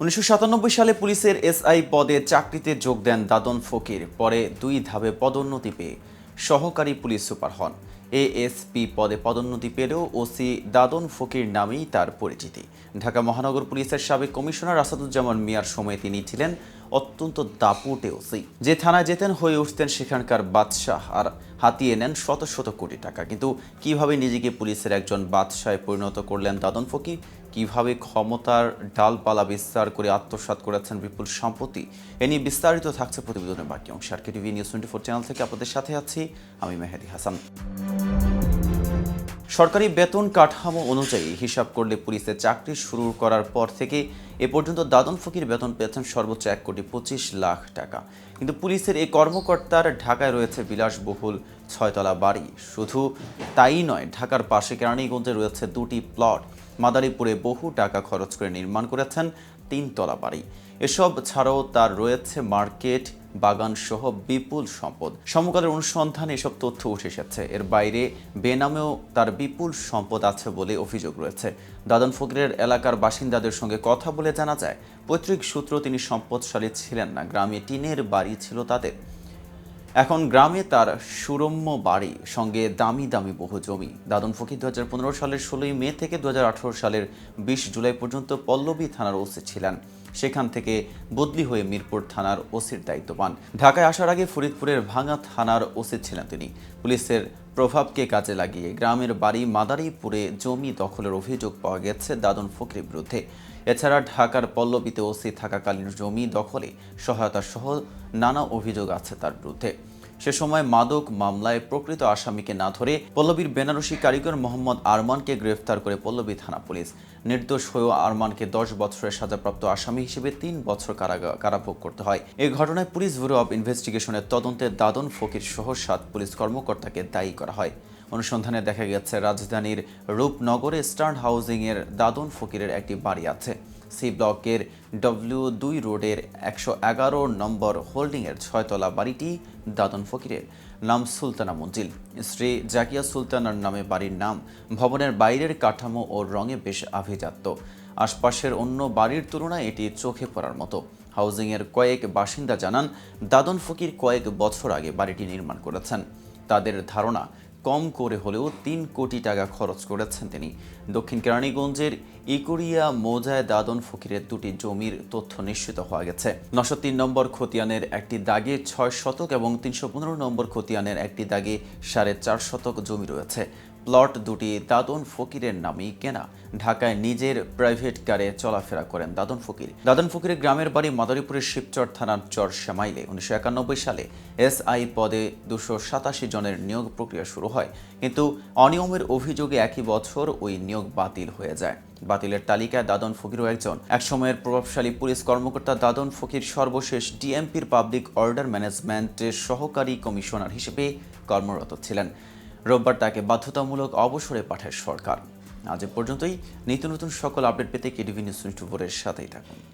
উনিশশো সাতানব্বই সালে পুলিশের এসআই পদে চাকরিতে যোগ দেন দাদন ফকির, পরে দুই ধাপে পদোন্নতি পেয়ে সহকারী পুলিশ সুপার হন। এএসপি পদে পদোন্নতি পেলেও ওসি দাদন ফকির নামেই তার পরিচিতি। ঢাকা মহানগর পুলিশের সাবেক কমিশনার আসাদুজ্জামান মিয়ার সময় তিনি ছিলেন অত্যন্ত দাপুটে ওসি। যে থানায় যেতেন, হয়ে উঠতেন সেখানকার বাদশাহ আর হাতিয়ে নেন শত শত কোটি টাকা। কিন্তু কীভাবে নিজেকে পুলিশের একজন বাদশায় পরিণত করলেন দাদন ফকির? কীভাবে ক্ষমতার ডালপালা বিস্তার করে আত্মসাৎ করেছেন বিপুল সম্পত্তি? এ নিয়ে বিস্তারিত থাকছে প্রতিবেদনের বাকি অংশ। আর K TV news twenty four channel থেকে আপনাদের সাথে আছি আমি মেহেদি হাসান। সরকারি বেতন কাঠামো অনুযায়ী হিসাব করলে পুলিশের চাকরি শুরু করার পর থেকে এ পর্যন্ত দাদন ফকির বেতন পেয়েছেন সর্বোচ্চ এক কোটি পঁচিশ লাখ টাকা। কিন্তু পুলিশের এই কর্মকর্তার ঢাকায় রয়েছে বিলাসবহুল ছয়তলা বাড়ি। শুধু তাই নয়, ঢাকার পাশে কেরানীগঞ্জে রয়েছে দুটি প্লট। মাদারীপুরে বহু টাকা খরচ করে নির্মাণ করেছেন তিনতলা বাড়ি। এসব ছাড়াও তার রয়েছে মার্কেট বাগান সহ বিপুল সম্পদ। সমকালের অনুসন্ধানে এসব তথ্য উঠে এসেছে। এর বাইরে বেনামেও তার বিপুল সম্পদ আছে বলে অভিযোগ রয়েছে। দাদন ফকিরের এলাকার বাসিন্দাদের সঙ্গে কথা বলে জানা যায়, পৈতৃক সূত্র তিনি সম্পদশালী ছিলেন না। গ্রামে টিনের বাড়ি ছিল তাদের। এখন গ্রামে তার সুরম্য বাড়ি, সঙ্গে দামি দামি বহু জমি। দাদন ফকির দু হাজার পনেরো সালের ষোলোই মে থেকে দু সালের বিশ জুলাই পর্যন্ত পল্লবী থানার ওসি ছিলেন। সেখান থেকে বদলি হয়ে মিরপুর থানার ওসির দায়িত্ব পান। ঢাকায় আসার আগে ফরিদপুরের ভাঙা থানার ওসি ছিলেন তিনি। পুলিশের প্রভাবকে কাজে লাগিয়ে গ্রামের বাড়ি মাদারীপুরে জমি দখলের অভিযোগ পাওয়া গেছে দাদন ফকরির বিরুদ্ধে। এছাড়া ঢাকার পল্লবীতে ওসি থাকাকালীন জমি দখলে সহায়তা সহ নানা অভিযোগ আছে তার বিরুদ্ধে। সে সময় মাদক মামলায় প্রকৃত আসামিকে না ধরে পল্লবীর বেনারসি কারিগর মোহাম্মদ আরমানকে গ্রেফতার করে পল্লবী থানা পুলিশ। নির্দোষ হয়েও আরমানকে দশ বছরের সাজাপ্রাপ্ত আসামি হিসেবে তিন বছর কারাভোগ করতে হয়। এই ঘটনায় পুলিশ ব্যুরো অব ইনভেস্টিগেশনের তদন্তে দাদন ফকির সহ সাত পুলিশ কর্মকর্তাকে দায়ী করা হয়। অনুসন্ধানে দেখা গেছে, রাজধানীর রূপনগরে স্টার্ন হাউজিংয়ের দাদন ফকিরের একটি বাড়ি আছে। সি ব্লকের ডব্লিউ দুই রোডের একশো এগারো নম্বর হোল্ডিংয়ের ছয়তলা বাড়িটি দাদন ফকিরের নাম সুলতানা মঞ্জিল। শ্রী জাকিয়া সুলতানার নামে বাড়ির নাম ভবনের বাইরের কাঠামো ও রঙে বেশ আভিজাত্য। আশপাশের অন্য বাড়ির তুলনায় এটি চোখে পড়ার মতো। হাউজিংয়ের কয়েক বাসিন্দা জানান, দাদন ফকির কয়েক বছর আগে বাড়িটি নির্মাণ করেছেন। তাদের ধারণা কম করে হলেও তিন কোটি টাকা খরচ করেছেন তিনি। দক্ষিণ কেরানীগঞ্জের ইকুরিয়া মোজায় দাদন ফকিরের দুটি জমির তথ্য নিশ্চিত হওয়া গেছে। নশো তিন নম্বর খতিয়ানের একটি দাগে ছয় শতক এবং তিনশো পনেরো নম্বর খতিয়ানের একটি দাগে সাড়ে চার শতক জমি রয়েছে। প্লট দুটি দাদন ফকিরের নামেই কেনা। ঢাকায় নিজের প্রাইভেট কারে চলাফেরা করেন দাদন ফকির। দাদন ফকিরের গ্রামের বাড়ি মাদারীপুরের শিবচর থানার চর শ্যামাইলে। উনিশশো একানব্বই সালে এসআই পদে দুশো সাতাশি জনের নিয়োগ প্রক্রিয়া শুরু হয়। কিন্তু অনিয়মের অভিযোগে একই বছর ওই নিয়োগ বাতিল হয়ে যায়। বাতিলের তালিকায় দাদন ফকিরও একজন। একসময়ের প্রভাবশালী পুলিশ কর্মকর্তা দাদন ফকির সর্বশেষ ডিএমপির পাবলিক অর্ডার ম্যানেজমেন্টের সহকারী কমিশনার হিসেবে কর্মরত ছিলেন। রোববার তাকে বাধ্যতামূলক অবসরে পাঠায় সরকার। আজ পর্যন্তই। নিত্য নতুন সকল আপডেট পেতে কেডিভি নিউজ টোয়েন্টি ফোরের সাথেই থাকুন।